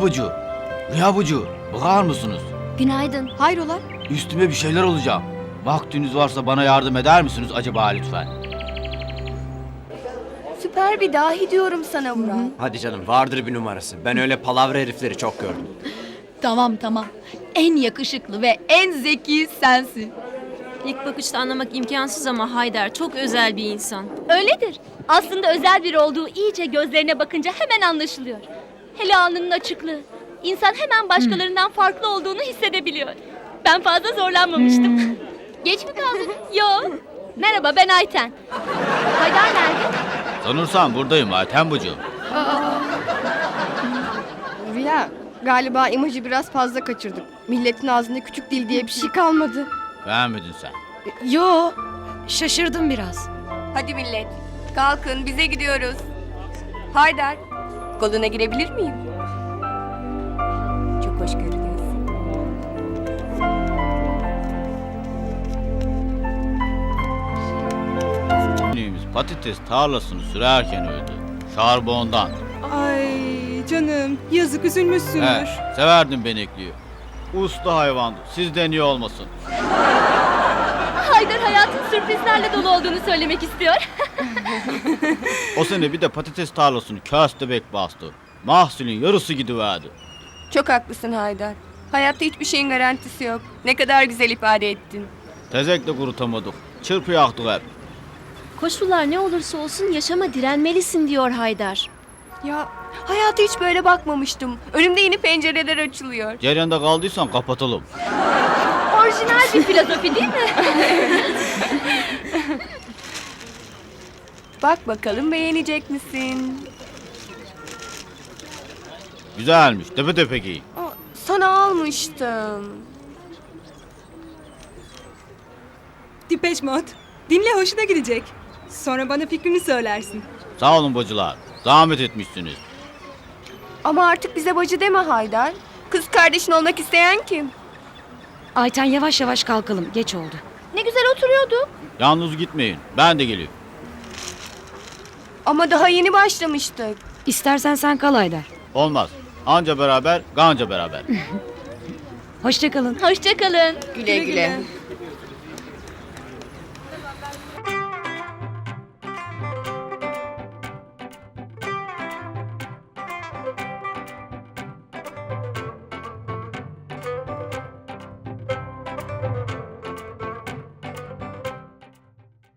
bucu. Rüya bucu. Bakar mısınız? Günaydın. Hayrola? Üstüme bir şeyler olacak. Vaktiniz varsa bana yardım eder misiniz acaba lütfen? Süper bir dahi diyorum sana Burak. Hadi canım vardır bir numarası. Ben öyle palavra herifleri çok gördüm. Tamam tamam. En yakışıklı ve en zeki sensin. İlk bakışta anlamak imkansız ama Haydar çok özel bir insan. Öyledir. Aslında özel biri olduğu iyice gözlerine bakınca hemen anlaşılıyor. Hele alnının açıklığı. İnsan hemen başkalarından farklı olduğunu hissedebiliyor. Ben fazla zorlanmamıştım. Geç mi kaldın? Yo. Merhaba ben Ayten. Haydar nerede? Sanırsam buradayım Ayten bucu. Rüya, galiba imajı biraz fazla kaçırdık. Milletin ağzında küçük dil diye bir şey kalmadı. Beğenmedin sen. Yo, şaşırdım biraz. Hadi millet, kalkın bize gidiyoruz. Haydar, koluna girebilir miyim? Çok hoş görünüyorsun. Günümüz patates tarlasını sürerken öldü. Şarbondan. Ay canım yazık üzülmüşsündür. He, severdim benekliyi. Usta hayvandı. Sizden iyi olmasın. Sürprizlerle dolu olduğunu söylemek istiyor. O sene bir de patates tarlasını köstebek bastı. Mahsulün yarısı gidiverdi. Çok haklısın Haydar. Hayatta hiçbir şeyin garantisi yok. Ne kadar güzel ifade ettin. Tezekle kurutamadık. Çırpı yaktık hep. Koşullar ne olursa olsun yaşama direnmelisin diyor Haydar. Ya hayata hiç böyle bakmamıştım. Önümde yeni pencereler açılıyor. Ceryanda kaldıysan kapatalım. Orijinal bir filozofi değil mi? Bak bakalım beğenecek misin? Güzelmiş. Tepe tepe giy. Aa, Sana almıştım. Dipeş Mode. Dinle hoşuna gidecek. Sonra bana fikrini söylersin. Sağ olun bacılar. Zahmet etmişsiniz. Ama artık bize bacı deme Haydar. Kız kardeşin olmak isteyen kim? Ayten yavaş yavaş kalkalım. Geç oldu. Ne güzel oturuyorduk. Yalnız gitmeyin. Ben de geliyorum. Ama daha yeni başlamıştık. İstersen sen kal Aydar. Olmaz. Anca beraber, ganca beraber. Hoşçakalın. Hoşçakalın. Güle güle. güle. güle.